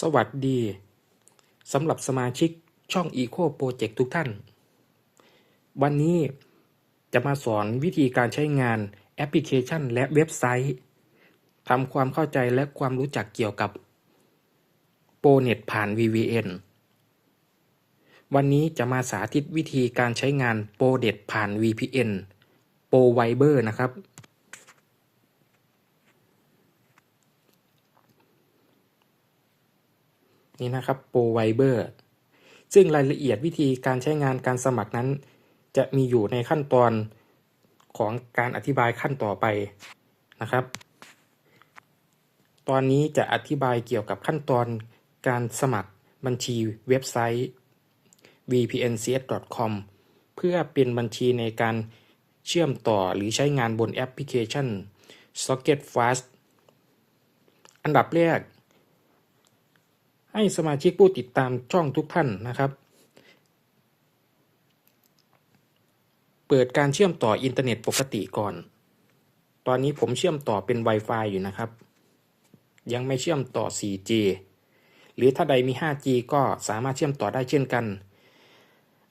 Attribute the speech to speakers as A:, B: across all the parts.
A: สวัสดีสำหรับสมาชิกช่อง Eco Project ทุกท่าน วันนี้จะมาสอนวิธีการใช้งานแอปพลิเคชันและเว็บไซต์ทำความเข้าใจและความรู้จักเกี่ยวกับโปรเน็ตผ่าน VPN วันนี้จะมาสาธิตวิธีการใช้งานโปรเน็ตผ่าน VPN โปรไวเบอร์นะครับ นี่นะครับโปรไวเบอร์ซึ่งรายละเอียดวิธีการใช้งานการสมัครนั้น จะมีอยู่ในขั้นตอนของการอธิบายขั้นต่อไปนะครับ ตอนนี้จะอธิบายเกี่ยวกับขั้นตอนการสมัครบัญชีเว็บไซต์ vpncs.com เพื่อเป็นบัญชีในการเชื่อมต่อหรือใช้งานบนแอปพลิเคชัน Socket Fast อันดับแรก ให้สมาชิกผู้ติดตามช่องทุกท่านนะครับ เปิดการเชื่อมต่ออินเทอร์เน็ตปกติก่อน ตอนนี้ผมเชื่อมต่อเป็น Wi-Fi อยู่นะครับ ยังไม่เชื่อมต่อ 4G หรือถ้าใดมี 5G ก็สามารถเชื่อมต่อได้เช่นกัน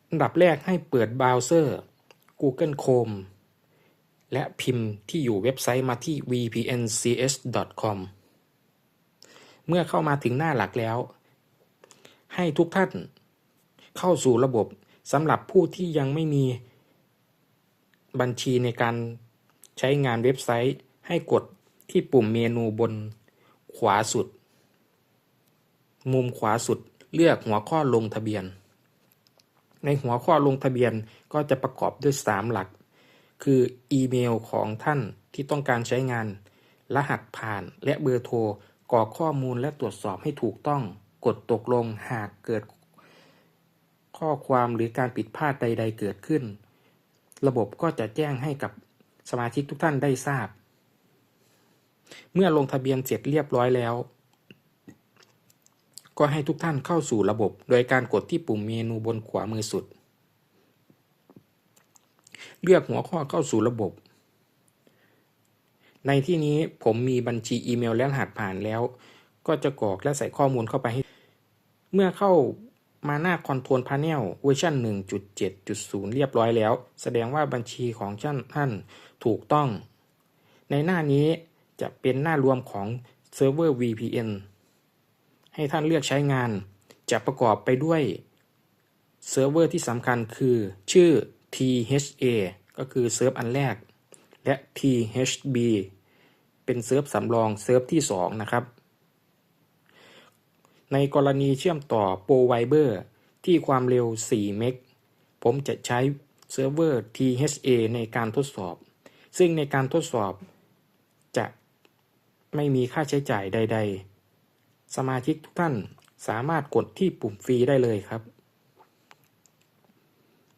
A: อันดับแรกให้เปิดเบราว์เซอร์ Google Chrome และพิมพ์ที่อยู่เว็บไซต์มาที่ vpncs.com เมื่อเข้ามาถึงหน้าหลักแล้ว ให้ทุกท่าน เข้าสู่ระบบสำหรับผู้ที่ยังไม่มีบัญชีในการใช้งานเว็บไซต์ให้กดที่ปุ่มเมนูบนขวาสุด มุมขวาสุดเลือกหัวข้อลงทะเบียน ในหัวข้อลงทะเบียนก็จะประกอบด้วย 3 หลัก คืออีเมลของท่านที่ต้องการใช้งาน รหัสผ่านและเบอร์โทรกรอกข้อมูลและตรวจสอบให้ถูกต้อง กดตกลงหากเกิด ข้อความหรือการผิดพลาดใด ๆ เกิดขึ้น ระบบก็จะแจ้งให้กับสมาชิกทุกท่านได้ทราบ เมื่อลงทะเบียนเสร็จเรียบร้อยแล้ว ก็ให้ทุกท่านเข้าสู่ระบบ โดยการกดที่ปุ่มเมนูบนขวามือสุด เลือกหัวข้อเข้าสู่ระบบ ในที่นี้ผมมีบัญชีอีเมลและรหัสผ่านแล้ว ก็จะกรอกและใส่ข้อมูลเข้าไปให้ เมื่อเข้ามาหน้าคอนโทรลพาเนลเวอร์ชัน1.7.0 เรียบร้อยแล้ว แสดงว่าบัญชีของท่านถูกต้อง ในหน้านี้จะเป็นหน้ารวมของเซิร์ฟเวอร์ VPN ให้ท่านเลือกใช้งาน จะประกอบไปด้วยเซิร์ฟเวอร์ที่สำคัญคือ ชื่อ THA ก็คือเซิร์ฟอันแรก และ THB เป็นเซิร์ฟสำรองเซิร์ฟที่ 2 นะครับ ในกรณีเชื่อมต่อโปรไวเบอร์ที่ความเร็ว 4 เมก ผมจะใช้เซิร์ฟเวอร์ THA ในการทดสอบ ซึ่งในการทดสอบจะไม่มีค่าใช้จ่ายใด ๆ สมาชิกทุกท่านสามารถกดที่ปุ่มฟรีได้เลยครับ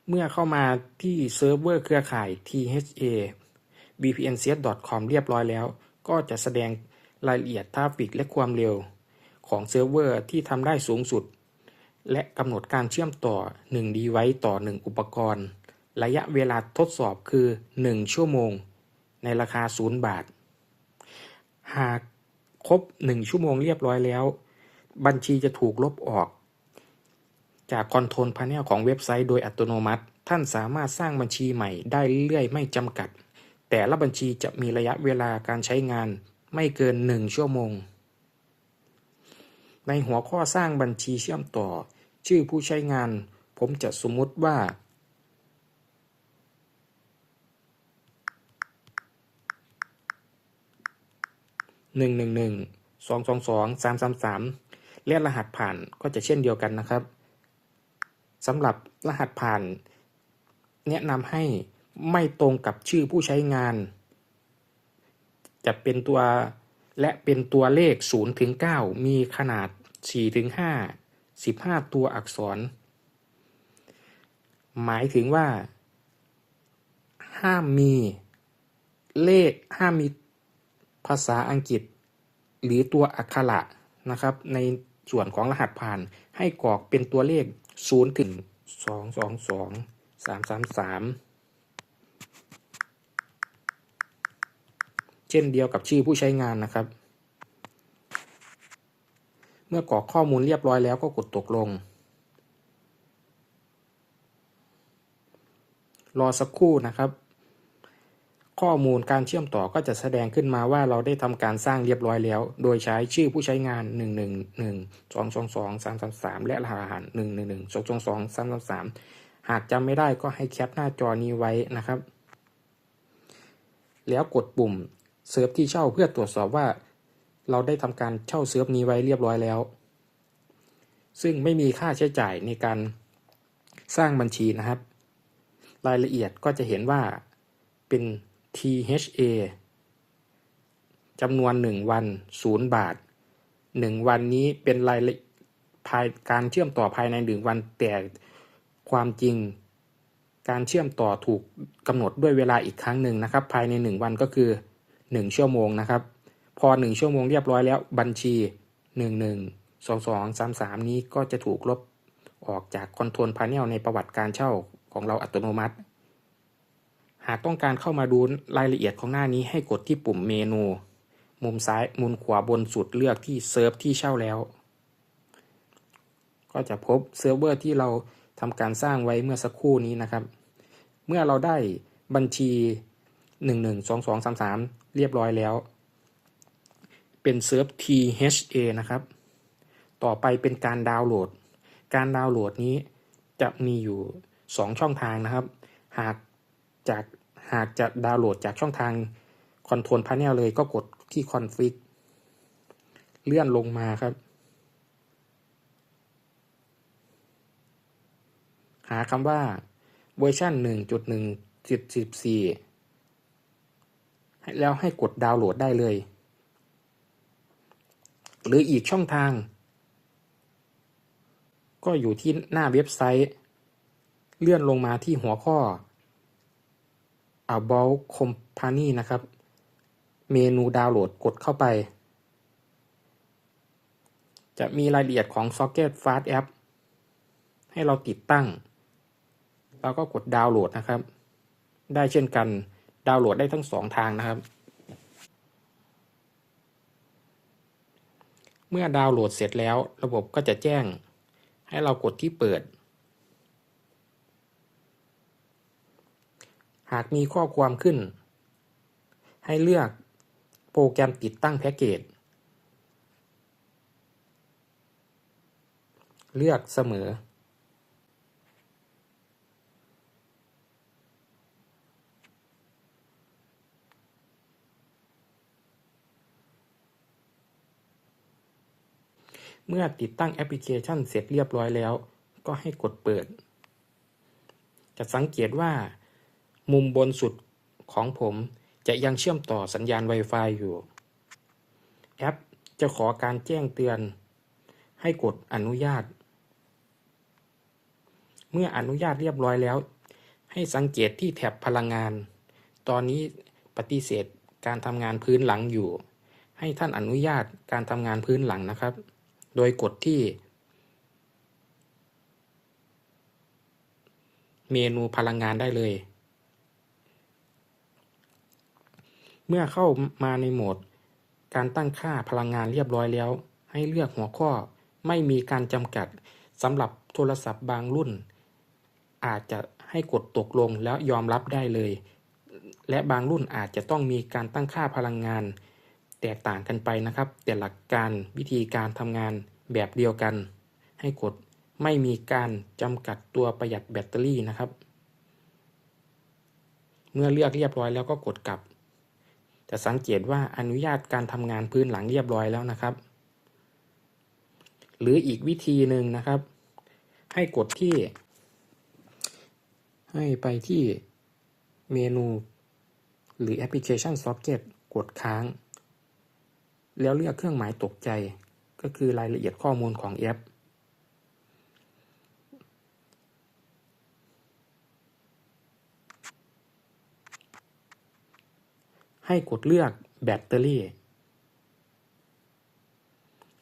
A: เมื่อเข้ามาที่เซิร์ฟเวอร์เครือข่าย THA vpncs.com เรียบร้อยแล้ว ก็จะแสดงรายละเอียดทราฟฟิกและความเร็ว ของเซิร์ฟเวอร์ที่ทำได้สูงสุด และกำหนดการเชื่อมต่อ1ดีไวต่อ 1 อุปกรณ์ ระยะเวลาทดสอบคือ 1 ชั่วโมง ในราคา 0 บาท หากครบ 1 ชั่วโมงเรียบร้อยแล้ว บัญชีจะถูกลบออก จากคอนโทรลพาเนลของเว็บไซต์โดยอัตโนมัติ ท่านสามารถสร้างบัญชีใหม่ได้เรื่อยไม่จำกัด แต่ละบัญชีจะมีระยะเวลาการใช้งานไม่เกิน 1 ชั่วโมง ในหัวข้อสร้างบัญชีเชื่อมต่อ ชื่อผู้ใช้งาน ผมจะสมมุติว่า หนึ่งหนึ่งหนึ่งสองสองสองสามสามสามและรหัสผ่านก็จะเช่นเดียวกันนะครับสำหรับรหัสผ่าน แนะนำให้ไม่ตรงกับชื่อผู้ใช้งาน จะเป็นตัว และเป็นตัวเลข 0 ถึง 9 มีขนาด 4 ถึง 5 15 ตัวอักษร หมายถึงว่า ห้ามมีเลขห้ามมีภาษาอังกฤษ หรือตัวอักขระนะครับ ในส่วนของรหัสผ่านให้กรอกเป็นตัวเลข 0 ถึง 2 2 2 3 3 3 เช่นเดียวกับชื่อผู้ใช้งานนะครับ เมื่อกรอกข้อมูลเรียบร้อยแล้วก็กดตกลง รอสักครู่นะครับ ข้อมูลการเชื่อมต่อก็จะแสดงขึ้นมาว่าเราได้ทำการสร้างเรียบร้อยแล้ว โดยใช้ชื่อผู้ใช้งาน 1 1 1 2 2 2 3 3 3 และรหัสรหัส1 1 1 2 2 2 3 3 3 หากจำไม่ได้ก็ให้แคปหน้าจอนี้ไว้นะครับแล้วกดปุ่ม เซิร์ฟที่เช่าเพื่อตรวจสอบว่า เราได้ทำการเช่าเซิร์ฟนี้ไว้เรียบร้อยแล้ว ซึ่งไม่มีค่าใช้จ่ายในการสร้างบัญชีนะครับ รายละเอียดก็จะเห็นว่าเป็น THA จำนวน 1 วัน 0 บาท 1 วันนี้เป็นรายละภายการเชื่อมต่อภายใน 1 วันแต่ความจริง การเชื่อมต่อถูกกำหนดด้วยเวลาอีกครั้งหนึ่งนะครับ ภายใน 1 วันก็คือ 1 ชั่วโมงนะครับ พอ 1 ชั่วโมงเรียบร้อยแล้วบัญชี 11 22 33 นี้ก็จะถูกลบออกจากคอนโทรลพาเนลในประวัติการเช่าของเราอัตโนมัติ หากต้องการเข้ามาดูรายละเอียดของหน้านี้ให้กดที่ปุ่มเมนู มุมซ้ายมุมขวาบนสุดเลือกที่เซิร์ฟที่เช่าแล้ว ก็จะพบเซิร์ฟเวอร์ที่เราทำการสร้างไว้เมื่อสักครู่นี้นะครับ เมื่อเราได้บัญชี 112233เรียบร้อยแล้ว เป็นเซิร์ฟ THA นะครับ ต่อไปเป็นการดาวน์โหลด การดาวน์โหลดนี้จะมีอยู่ 2 ช่องทางนะครับ หากจากหากจะดาวน์โหลดจากช่องทาง Control Panel เลยก็กดที่ Config เลื่อนลงมาครับ หาคำว่าเวอร์ชัน1.1.14 แล้วให้กดดาวน์โหลดได้เลย หรืออีกช่องทาง ก็อยู่ที่หน้าเว็บไซต์ เลื่อนลงมาที่หัวข้อ About Company นะครับ เมนูดาวน์โหลดกดเข้าไป จะมีรายละเอียดของ Socket Fast App ให้เราติดตั้ง แล้วก็กดดาวน์โหลดนะครับ ได้เช่นกัน ดาวน์โหลดได้ทั้งสองทางนะครับ เมื่อดาวน์โหลดเสร็จแล้วระบบก็จะแจ้ง ให้เรากดที่เปิด หากมีข้อความขึ้น ให้เลือกโปรแกรมติดตั้งแพ็กเกจ เลือกเสมอ เมื่อติดตั้งแอปพลิเคชันเสร็จเรียบร้อยแล้ว ก็ให้กดเปิด จะสังเกตว่า มุมบนสุดของผมจะยังเชื่อมต่อสัญญาณ Wi-Fi อยู่ แอปจะขอการแจ้งเตือน ให้กดอนุญาต เมื่ออนุญาตเรียบร้อยแล้ว ให้สังเกตที่แถบพลังงาน ตอนนี้ปฏิเสธการทำงานพื้นหลังอยู่ ให้ท่านอนุญาตการทำงานพื้นหลังนะครับ โดยกดที่ เมนูพลังงานได้เลย เมื่อเข้ามาในโหมด การตั้งค่าพลังงานเรียบร้อยแล้ว ให้เลือกหัวข้อไม่มีการจำกัดสำหรับโทรศัพท์บางรุ่น อาจจะให้กดตกลงแล้วยอมรับได้เลย และบางรุ่นอาจจะต้องมีการตั้งค่าพลังงาน แตกต่างกันไปนะครับ แต่หลักการวิธีการทำงานแบบเดียวกัน ให้กดไม่มีการจำกัดตัวประหยัดแบตเตอรี่นะครับ เมื่อเลือกเรียบร้อยแล้วก็กดกลับ จะสังเกตว่าอนุญาตการทำงานพื้นหลังเรียบร้อยแล้วนะครับ หรืออีกวิธีหนึ่งนะครับ ให้กดที่ ให้ไปที่เมนู หรือแอปพลิเคชัน Socket กดค้าง แล้วเลือกเครื่องหมายตกใจ ก็คือรายละเอียดข้อมูลของแอป ให้กดเลือกแบตเตอรี่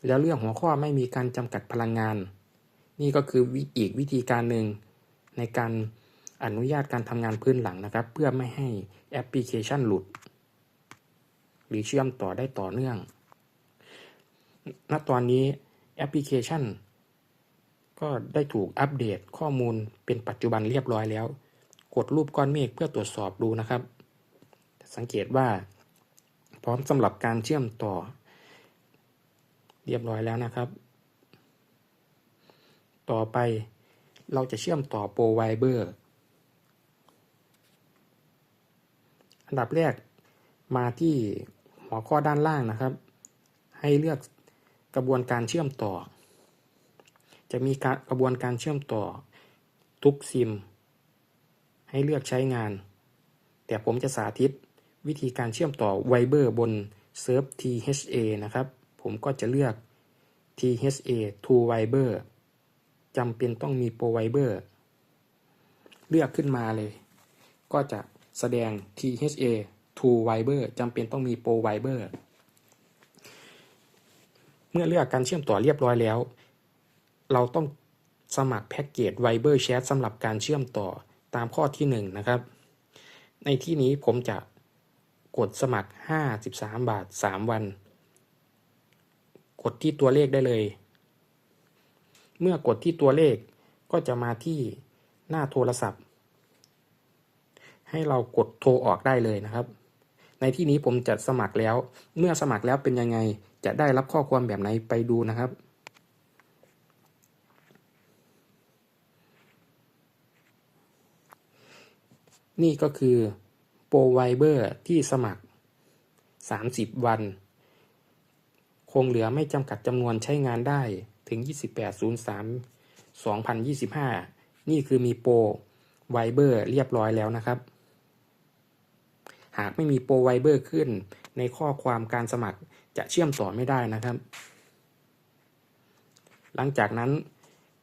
A: แล้วเลือกหัวข้อไม่มีการจำกัดพลังงาน นี่ก็คือวิอีกวิธีการหนึ่งในการอนุญาตการทำงานพื้นหลังนะครับ เพื่อไม่ให้แอปพลิเคชันหลุด หรือเชื่อมต่อได้ต่อเนื่อง ณตอนนี้แอปพลิเคชัน ก็ได้ถูกอัปเดตข้อมูลเป็นปัจจุบันเรียบร้อยแล้ว กดรูปก้อนเมฆเพื่อตรวจสอบดูนะครับ สังเกตว่า พร้อมสำหรับการเชื่อมต่อ เรียบร้อยแล้วนะครับ ต่อไปเราจะเชื่อมต่อโปรไวเบอร์อันดับแรกมาที่หัวข้อด้านล่างนะครับ ให้เลือก กระบวนการเชื่อมต่อ จะมีการกระบวนการเชื่อมต่อ ทุกซิม ให้เลือกใช้งาน แต่ผมจะสาธิตวิธีการเชื่อมต่อไวเบอร์บนเซิร์ฟ THA นะครับ ผมก็จะเลือก THA to Viber จำเป็นต้องมีโปรไวเบอร์เลือกขึ้นมาเลย ก็จะแสดง THA to Viber จำเป็นต้องมีโปรไว เมื่อเลือกการเชื่อมต่อเรียบร้อยแล้ว เราต้องสมัครแพ็กเกจ Viber Chat สำหรับการเชื่อมต่อตามข้อที่ 1 นะครับ ในที่นี้ผมจะกดสมัคร 53 บาท 3 วัน กดที่ตัวเลขได้เลย เมื่อกดที่ตัวเลขก็จะมาที่หน้าโทรศัพท์ ให้เรากดโทรออกได้เลยนะครับ ในที่นี้ผมจะสมัครแล้ว เมื่อสมัครแล้วเป็นยังไง จะได้รับข้อความแบบไหนไปดูนะครับนี่ก็คือโปรไวเบอร์ที่สมัคร 30 วัน คงเหลือไม่จำกัดจำนวนใช้งานได้ถึง 2803 2025 นี่คือมีโปรไวเบอร์เรียบร้อยแล้วนะครับ หากไม่มีโปรไวเบอร์ขึ้น ในข้อความการสมัครจะเชื่อมต่อไม่ได้นะครับ หลังจากนั้น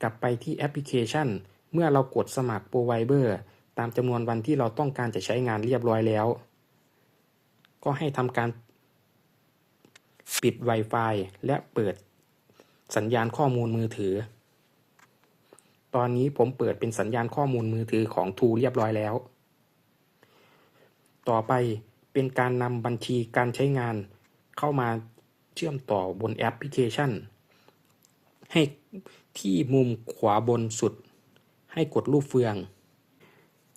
A: กลับไปที่แอปพลิเคชัน เมื่อเรากดสมัครโปรไวเบอร์ตามจำนวนวันที่เราต้องการจะใช้งานเรียบร้อยแล้ว ก็ให้ทำการปิด Wi-Fi และเปิดสัญญาณข้อมูลมือถือ ตอนนี้ผมเปิดเป็นสัญญาณข้อมูลมือถือของทูเรียบร้อยแล้ว ต่อไปเป็นการนำบัญชีการใช้งาน เข้ามาเชื่อมต่อบนแอปพลิเคชัน ให้ที่มุมขวาบนสุด ให้กดรูปเฟือง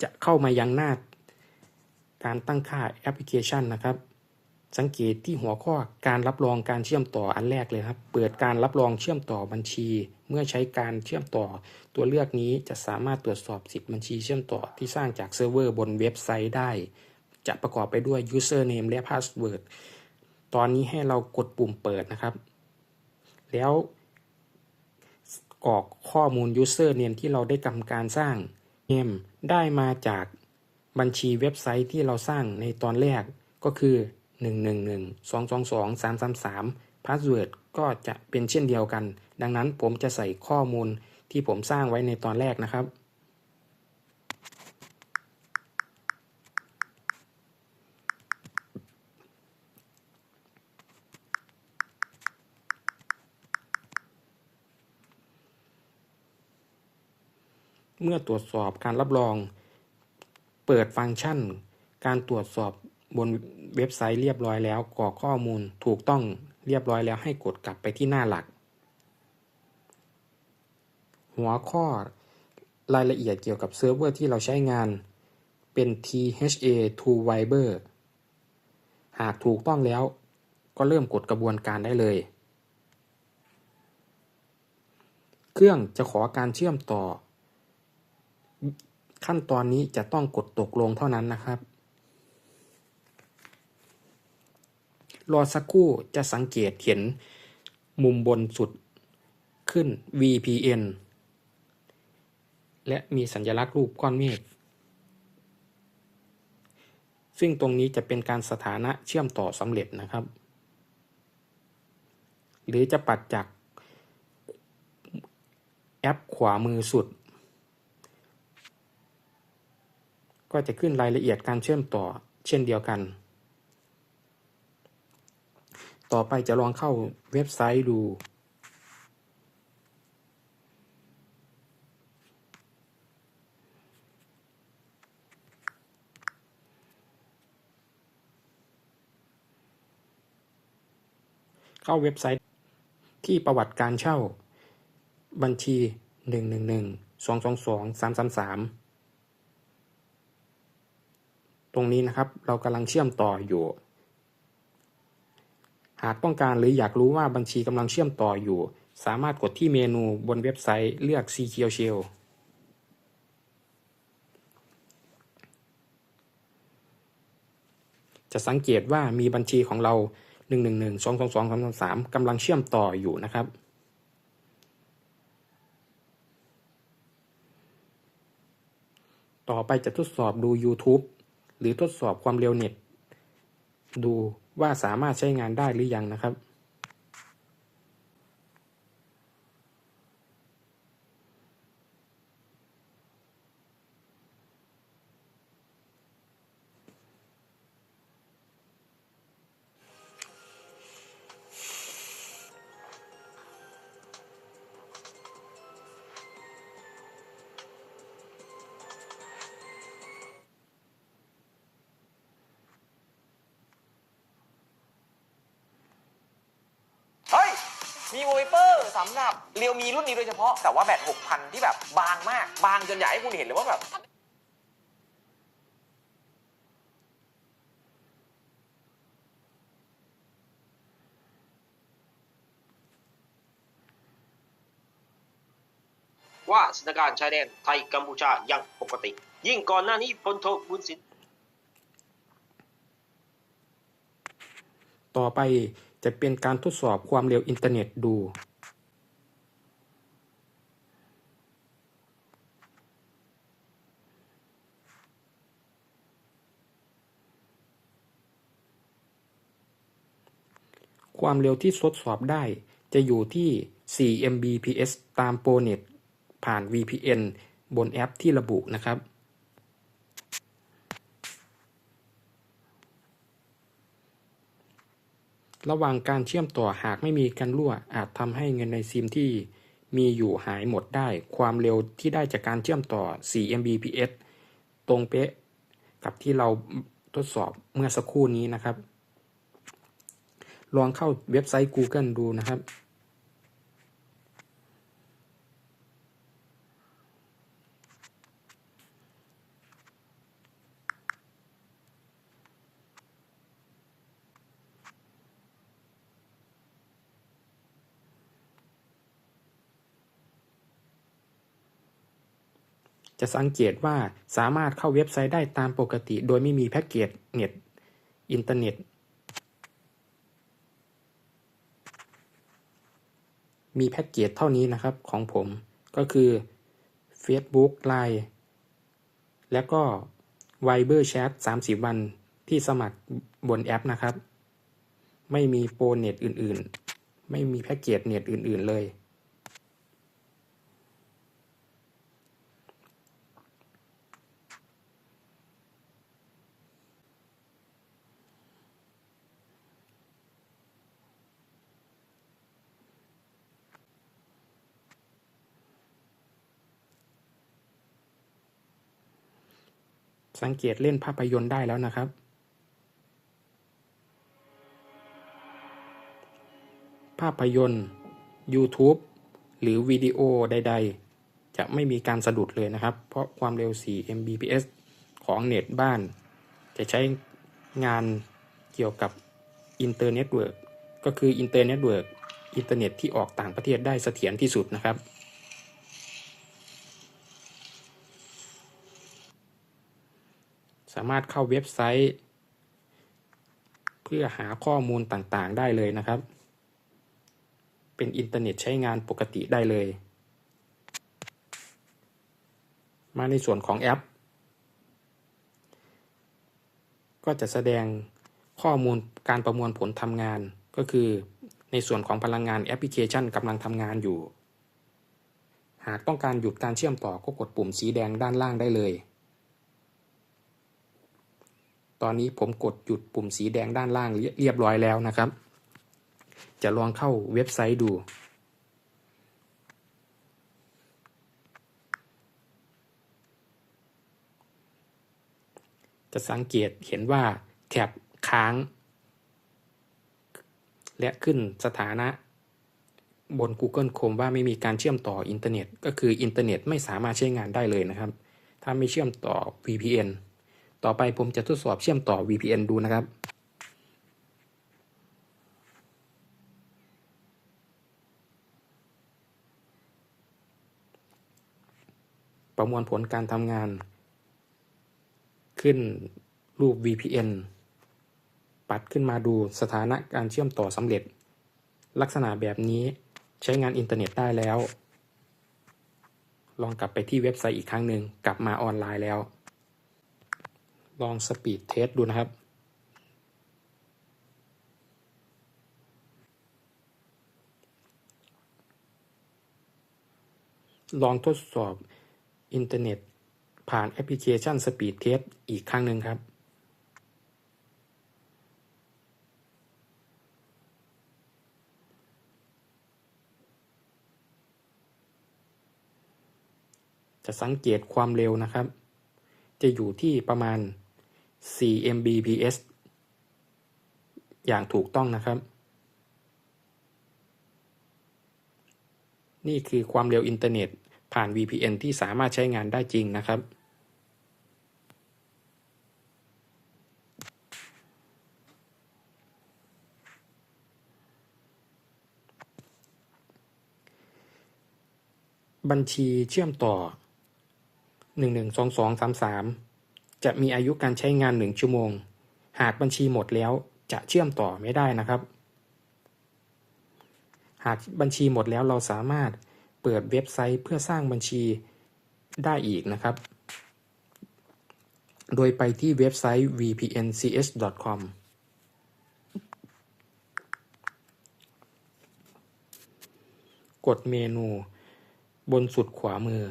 A: จะเข้ามายังหน้า การตั้งค่าแอปพลิเคชันนะครับ สังเกตที่หัวข้อการรับรองการเชื่อมต่ออันแรกเลยครับ เปิดการรับรองเชื่อมต่อบัญชี เมื่อใช้การเชื่อมต่อ ตัวเลือกนี้จะสามารถตรวจสอบสิทธิ์บัญชีเชื่อมต่อที่สร้างจากเซิร์ฟเวอร์บนเว็บไซต์ได้ จะประกอบไปด้วย username และ password ตอนนี้ให้เรากดปุ่มเปิดนะครับ แล้วกรอกข้อมูล username ที่เราได้ทำการสร้าง name ได้มาจากบัญชีเว็บไซต์ที่เราสร้างในตอนแรกก็คือ 111 222 333 password ก็จะเป็นเช่นเดียวกัน ดังนั้นผมจะใส่ข้อมูลที่ผมสร้างไว้ในตอนแรกนะครับ เมื่อตรวจสอบการรับรอง เปิดฟังก์ชัน การตรวจสอบบนเว็บไซต์เรียบร้อยแล้วกรอกข้อมูลถูกต้องเรียบร้อยแล้วให้กดกลับไปที่หน้าหลัก หัวข้อรายละเอียดเกี่ยวกับเซิร์ฟเวอร์ที่เราใช้งาน เป็น THA to Viber หากถูกต้องแล้วก็เริ่มกดกระบวนการได้เลย เครื่องจะขอการเชื่อมต่อ ขั้นตอนนี้จะต้องกดตกลงเท่านั้นนะครับ รอสักครู่จะสังเกตเห็นมุมบนสุดขึ้น VPN และมีสัญลักษณ์รูปก้อนเมฆซึ่งตรงนี้จะเป็นการสถานะเชื่อมต่อสำเร็จนะครับ หรือจะปัดจากแอปขวามือสุด ก็จะขึ้นรายละเอียดการเชื่อมต่อเช่นเดียวกัน ต่อไปจะลองเข้าเว็บไซต์ดู เข้าเว็บไซต์ที่ประวัติการเช่า บัญชี 111 222 333 ตรงนี้นะครับ เรากำลังเชื่อมต่ออยู่ หากต้องการหรืออยากรู้ว่าบัญชีกำลังเชื่อมต่ออยู่ สามารถกดที่เมนูบนเว็บไซต์เลือก Secure Shell จะสังเกตว่ามีบัญชีของเรา 111 222 333กำลังเชื่อมต่ออยู่นะครับ ต่อไปจะทดสอบดู YouTube หรือทดสอบความเร็วเน็ต ดูว่าสามารถใช้งานได้หรือยังนะครับ
B: สำหรับเรียวมีรุ่นนี้โดยเฉพาะ แต่ว่าแบต6,000 ที่แบบบางมาก บางจนอยากให้คุณเห็นเลยว่าแบบ
C: ว่าสถานการณ์ชายแดนไทยกัมพูชายังปกติ ยิ่งก่อนหน้านี้พลโทบุญสิน
A: ต่อไปจะเป็นการทดสอบความเร็วอินเทอร์เน็ตดู ความเร็วที่ทดสอบได้ จะอยู่ที่ 4 Mbps ตามโปรเน็ตผ่าน VPN บนแอปที่ระบุนะครับ ระหว่างการเชื่อมต่อหากไม่มีการรั่ว อาจทำให้เงินในซิมที่มีอยู่หายหมดได้ ความเร็วที่ได้จากการเชื่อมต่อ 4 Mbps ตรงเป๊ะกับที่เราทดสอบเมื่อสักครู่นี้นะครับ ลองเข้าเว็บไซต์ Google ดูนะครับ จะสังเกตว่าสามารถเข้าเว็บไซต์ได้ตามปกติ โดยไม่มีแพ็กเกจเน็ต อินเทอร์เน็ต มีแพ็กเกจเท่านี้นะครับของผมก็คือ Facebook Line แล้วก็ Viber Chat 30 วันที่สมัครบนแอปนะครับ ไม่มีโปรเน็ตอื่น ๆ ไม่มีแพ็กเกจเน็ตอื่น ๆ เลย สังเกตเล่นภาพยนตร์ได้แล้วนะครับ ภาพยนตร์ YouTube หรือวิดีโอใด ๆ จะไม่มีการสะดุดเลยนะครับ เพราะความเร็ว 4 Mbps ของเน็ตบ้าน จะใช้งานเกี่ยวกับอินเตอร์เน็ตเวิร์กก็คืออินเตอร์เน็ตเวิร์กอินเทอร์เน็ตที่ออกต่างประเทศได้เสถียรที่สุดนะครับ สามารถเข้าเว็บไซต์ เพื่อหาข้อมูลต่างๆได้เลยนะครับ เป็นอินเทอร์เน็ตใช้งานปกติได้เลย มาในส่วนของแอป ก็จะแสดงข้อมูลการประมวลผลทำงาน ก็คือในส่วนของพลังงานแอปพลิเคชันกำลังทำงานอยู่ หากต้องการหยุดการเชื่อมต่อก็กดปุ่มสีแดงด้านล่างได้เลย ตอนนี้ผมกดหยุดปุ่มสีแดงด้านล่างเรียบร้อยแล้วนะครับ จะลองเข้าเว็บไซต์ดูจะสังเกตเห็นว่าแถบค้าง และขึ้นสถานะ บน Google Chrome ว่าไม่มีการเชื่อมต่ออินเทอร์เน็ต ก็คืออินเทอร์เน็ตไม่สามารถใช้งานได้เลยนะครับ ถ้าไม่เชื่อมต่อ VPN ต่อไปผมจะทดสอบเชื่อมต่อ VPN ดูนะครับ ประมวลผลการทำงาน ขึ้นรูป VPN ปัดขึ้นมาดูสถานะการเชื่อมต่อสำเร็จ ลักษณะแบบนี้ใช้งานอินเทอร์เน็ตได้แล้ว ลองกลับไปที่เว็บไซต์อีกครั้งหนึ่งกลับมาออนไลน์แล้ว ลองสปีดเทสดูนะครับ ลองทดสอบอินเทอร์เน็ต ผ่านแอปพลิเคชัน Speed Test อีกครั้งหนึ่งครับจะสังเกตความเร็วนะครับ จะอยู่ที่ประมาณ 4 Mbps อย่างถูกต้องนะครับ นี่คือความเร็วอินเทอร์เน็ตผ่าน VPN ที่สามารถใช้งานได้จริงนะครับ บัญชีเชื่อมต่อ 112233 จะมีอายุการใช้งาน 1 ชั่วโมง หากบัญชีหมดแล้วจะเชื่อมต่อไม่ได้นะครับ หากบัญชีหมดแล้วเราสามารถเปิดเว็บไซต์เพื่อสร้างบัญชีได้อีกนะครับ โดยไปที่เว็บไซต์ vpncs.com กดเมนู บนสุดขวามือ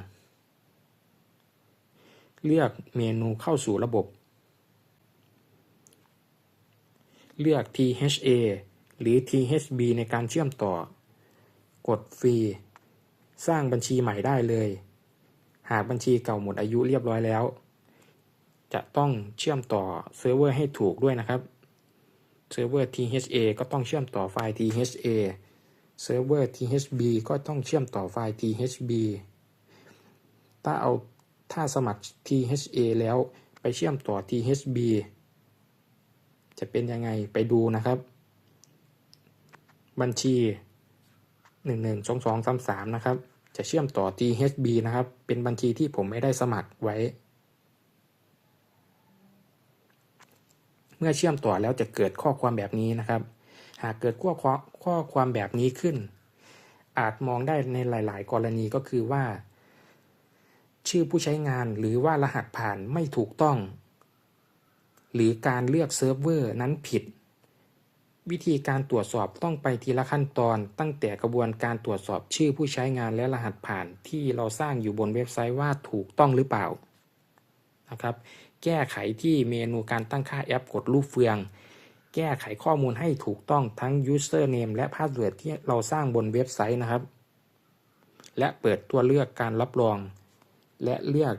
A: เลือกเมนูเข้าสู่ระบบ เลือก THA หรือ THB ในการเชื่อมต่อ กดฟรี สร้างบัญชีใหม่ได้เลย หากบัญชีเก่าหมดอายุเรียบร้อยแล้ว จะต้องเชื่อมต่อเซิร์ฟเวอร์ให้ถูกด้วยนะครับ เซิร์ฟเวอร์ THA ก็ต้องเชื่อมต่อไฟล์ THA เซิร์ฟเวอร์ THB ก็ต้องเชื่อมต่อไฟล์ THB ถ้าเอา ถ้าสมัคร THA แล้วไปเชื่อมต่อ THB จะเป็นยังไงไปดูนะครับ บัญชี 112233 นะครับ จะเชื่อมต่อ THB นะครับ เป็นบัญชีที่ผมไม่ได้สมัครไว้ เมื่อเชื่อมต่อแล้วจะเกิดข้อความแบบนี้นะครับ หากเกิดข้อข้อความแบบนี้ขึ้น อาจมองได้ในหลาย ๆ กรณีก็คือว่า ชื่อผู้ใช้งานหรือว่ารหัสผ่านไม่ถูกต้อง หรือการเลือกเซิร์ฟเวอร์นั้นผิด วิธีการตรวจสอบต้องไปทีละขั้นตอน ตั้งแต่กระบวนการตรวจสอบชื่อผู้ใช้งานและรหัสผ่านที่เราสร้างอยู่บนเว็บไซต์ว่าถูกต้องหรือเปล่านะครับ แก้ไขที่เมนูการตั้งค่าแอปกดรูปเฟือง แก้ไขข้อมูลให้ถูกต้องทั้ง username และ password ที่เราสร้างบนเว็บไซต์นะครับ และเปิดตัวเลือกการรับรอง และเลือก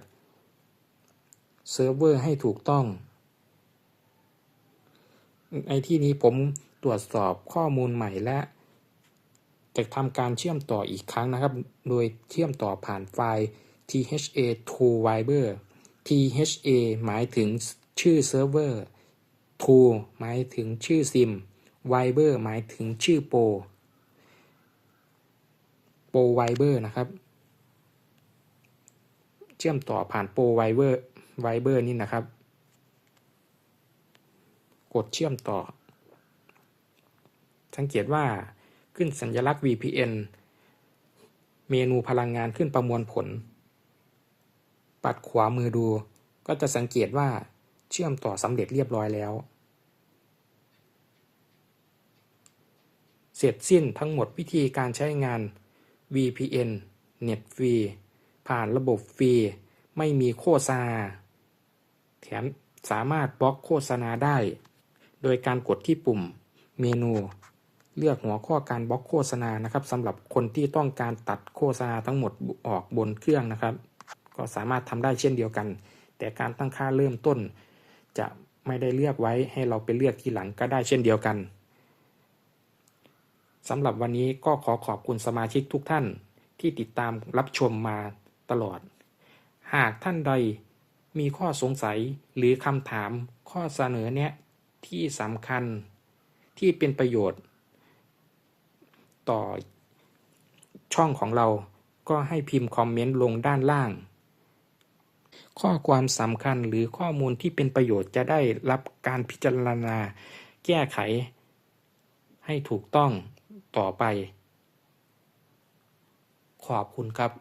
A: เซิร์ฟเวอร์ให้ถูกต้อง ในที่นี้ผมตรวจสอบข้อมูลใหม่และจะทำการเชื่อมต่ออีกครั้งนะครับ โดยเชื่อมต่อผ่านไฟล์ THA to Viber THA หมายถึงชื่อเซิร์ฟเวอร์ To หมายถึงชื่อซิม Viber หมายถึงชื่อโปรโปร Viber นะครับ เชื่อมต่อผ่านโปร Viber Viber นี่นะครับ กดเชื่อมต่อ สังเกตว่าขึ้นสัญลักษณ์ VPN เมนูพลังงานขึ้นประมวลผล ปัดขวามือดู ก็จะสังเกตว่าเชื่อมต่อสำเร็จเรียบร้อยแล้ว เสร็จสิ้นทั้งหมดวิธีการใช้งาน VPN เน็ตฟรี ผ่านระบบฟรี ไม่มีโฆษณา แถมสามารถบล็อกโฆษณาได้ โดยการกดที่ปุ่มเมนูเลือกหัวข้อการบล็อกโฆษณานะครับสำหรับคนที่ต้องการตัดโฆษณาทั้งหมดออกบนเครื่องนะครับ ก็สามารถทำได้เช่นเดียวกัน แต่การตั้งค่าเริ่มต้น จะไม่ได้เลือกไว้ให้เราไปเลือกที่หลังก็ได้เช่นเดียวกันสำหรับวันนี้ก็ขอขอบคุณสมาชิกทุกท่านที่ติดตามรับชมมา ตลอด หากท่านใดมีข้อสงสัยหรือคำถามข้อเสนอแนะที่สำคัญที่เป็นประโยชน์ ต่อช่องของเราก็ให้พิมพ์คอมเมนต์ลงด้านล่าง ข้อความสำคัญหรือข้อมูลที่เป็นประโยชน์จะได้รับการพิจารณาแก้ไข ให้ถูกต้องต่อไป ขอบคุณครับ